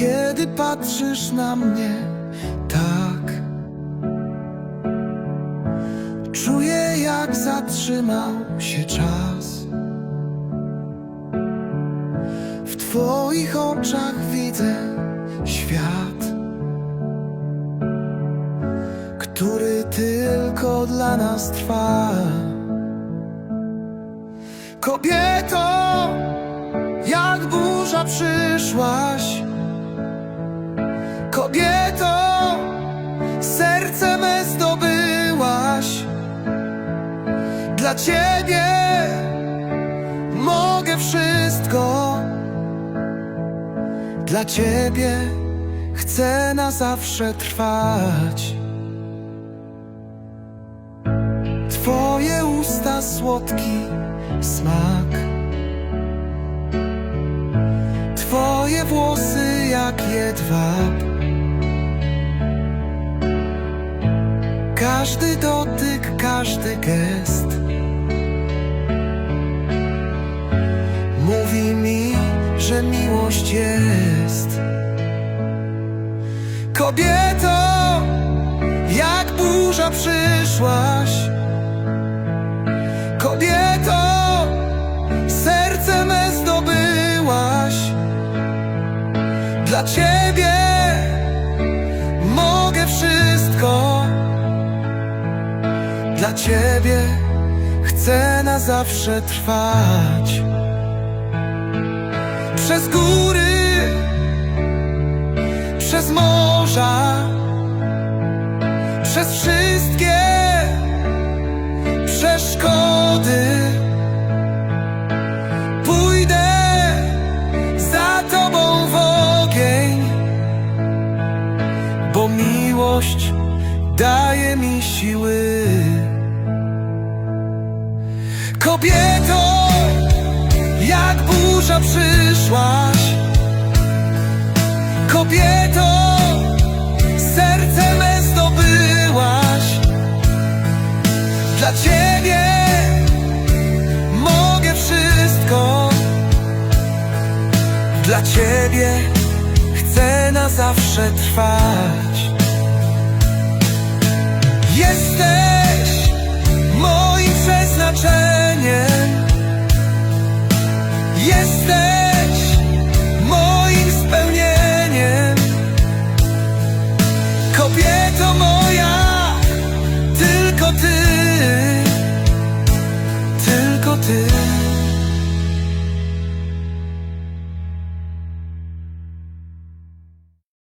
kiedy patrzysz na mnie tak. Czuję, jak zatrzymał się czas. W Twoich oczach widzę świat, który tylko dla nas trwa. Kobieto, jak burza przyszłaś. Dla ciebie mogę wszystko. Dla ciebie chcę na zawsze trwać. Twoje usta słodki smak. Twoje włosy jak jedwab. Każdy dotyk, każdy gest że miłość jest. Kobieto, jak burza przyszłaś. Kobieto, serce me zdobyłaś. Dla ciebie mogę wszystko. Dla ciebie chcę na zawsze trwać. Przez góry, przez morza, przez wszystkie przeszkody. Pójdę za tobą w ogień, bo miłość daje mi siły. Kobieto, jak burza przyszłaś. Kobieto, serce me zdobyłaś. Dla ciebie mogę wszystko. Dla ciebie chcę na zawsze trwać. stay.